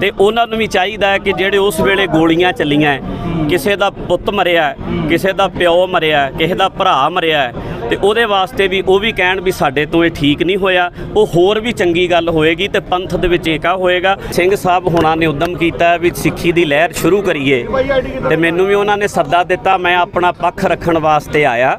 ਤੇ ਉਹਨਾਂ ਨੂੰ ਵੀ ਚਾਹੀਦਾ ਹੈ ਕਿ ਜਿਹੜੇ ਉਸ ਵੇਲੇ ਗੋਲੀਆਂ ਚੱਲੀਆਂ ਕਿਸੇ ਦਾ ਪੁੱਤ ਮਰਿਆ ਕਿਸੇ ਦਾ ਪਿਓ ਮਰਿਆ ਕਿਸੇ ਦਾ ਭਰਾ ਮਰਿਆ ਹੈ, ਤੇ ਉਹਦੇ ਵਾਸਤੇ ਵੀ ਉਹ ਵੀ ਕਹਿਣ ਵੀ ਸਾਡੇ ਤੋਂ ਇਹ ਠੀਕ ਨਹੀਂ ਹੋਇਆ। ਉਹ ਹੋਰ ਵੀ ਚੰਗੀ ਗੱਲ ਹੋਏਗੀ ਤੇ ਪੰਥ ਦੇ ਵਿੱਚ ਏਕਾ ਹੋਏਗਾ। ਸਿੰਘ ਸਾਹਿਬ ਹੁਣਾਂ ਨੇ ਉਦਮ ਕੀਤਾ ਵੀ ਸਿੱਖੀ ਦੀ ਲਹਿਰ ਸ਼ੁਰੂ ਕਰੀਏ। ਤੇ ਮੈਨੂੰ ਵੀ ਉਹਨਾਂ ਨੇ ਸੱਦਾ ਦਿੱਤਾ ਮੈਂ ਆਪਣਾ ਪੱਖ ਰੱਖਣ ਵਾਸਤੇ ਆਇਆ।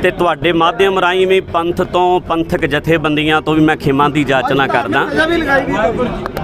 ਤੇ ਤੁਹਾਡੇ ਮਾਧਿਅਮ ਰਾਹੀਂ ਵੀ ਪੰਥ ਤੋਂ ਪੰਥਕ ਜਥੇਬੰਦੀਆਂ ਤੋਂ ਵੀ ਮੈਂ ਖਿਮਾ ਦੀ ਜਾਚਨਾ ਕਰਦਾ।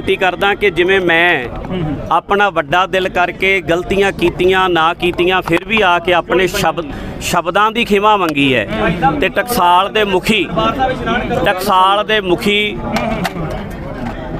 ਬੇਨਤੀ ਕਰਦਾ ਕਿ ਜਿਵੇਂ ਮੈਂ ਆਪਣਾ ਵੱਡਾ ਦਿਲ ਕਰਕੇ ਗਲਤੀਆਂ ਕੀਤੀਆਂ, ਨਾ ਕੀਤੀਆਂ, ਫਿਰ ਵੀ ਆ ਕੇ ਆਪਣੇ ਸ਼ਬਦ ਸ਼ਬਦਾਂ ਦੀ ਖਿਮਾ ਮੰਗੀ ਹੈ। ਤੇ ਟਕਸਾਲ ਦੇ ਮੁਖੀ, ਟਕਸਾਲ ਦੇ ਮੁਖੀ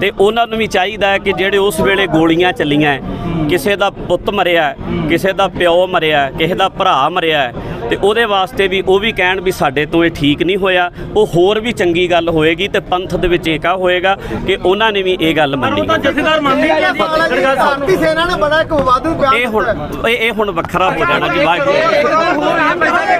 ਤੇ ਉਹਨਾਂ ਨੂੰ ਵੀ ਚਾਹੀਦਾ ਹੈ ਕਿ ਜਿਹੜੇ ਉਸ ਵੇਲੇ ਗੋਲੀਆਂ ਚੱਲੀਆਂ ਹੈ, ਕਿਸੇ ਦਾ ਪੁੱਤ ਮਰਿਆ ਹੈ, ਕਿਸੇ ਦਾ ਪਿਓ ਮਰਿਆ ਹੈ, ਕਿਸੇ ਦਾ ਭਰਾ ਮਰਿਆ ਹੈ, ਤੇ ਉਹਦੇ ਵਾਸਤੇ ਵੀ ਉਹ ਵੀ ਕਹਿਣ ਵੀ ਸਾਡੇ ਤੋਂ ਇਹ ਠੀਕ ਨਹੀਂ ਹੋਇਆ। ਉਹ ਹੋਰ ਵੀ ਚੰਗੀ ਗੱਲ ਹੋਏਗੀ ਤੇ ਪੰਥ ਦੇ ਵਿੱਚ ਏਕਾ ਹੋਏਗਾ ਕਿ ਉਹਨਾਂ ਨੇ ਵੀ ਇਹ ਗੱਲ ਮੰਨੀ ਜਥੇਦਾਰ ਮੰਨਦੇ ਆ ਜੀ ਭਾਰਤੀ ਸੈਨਾ ਨੇ ਬੜਾ ਇੱਕ ਵਿਵਾਦੂ ਬਿਆਨ ਇਹ ਹੁਣ ਇਹ ਇਹ ਹੁਣ ਵੱਖਰਾ ਹੋ ਜਾਣਾ ਜੀ ਵਾਹਿਗੁਰੂ।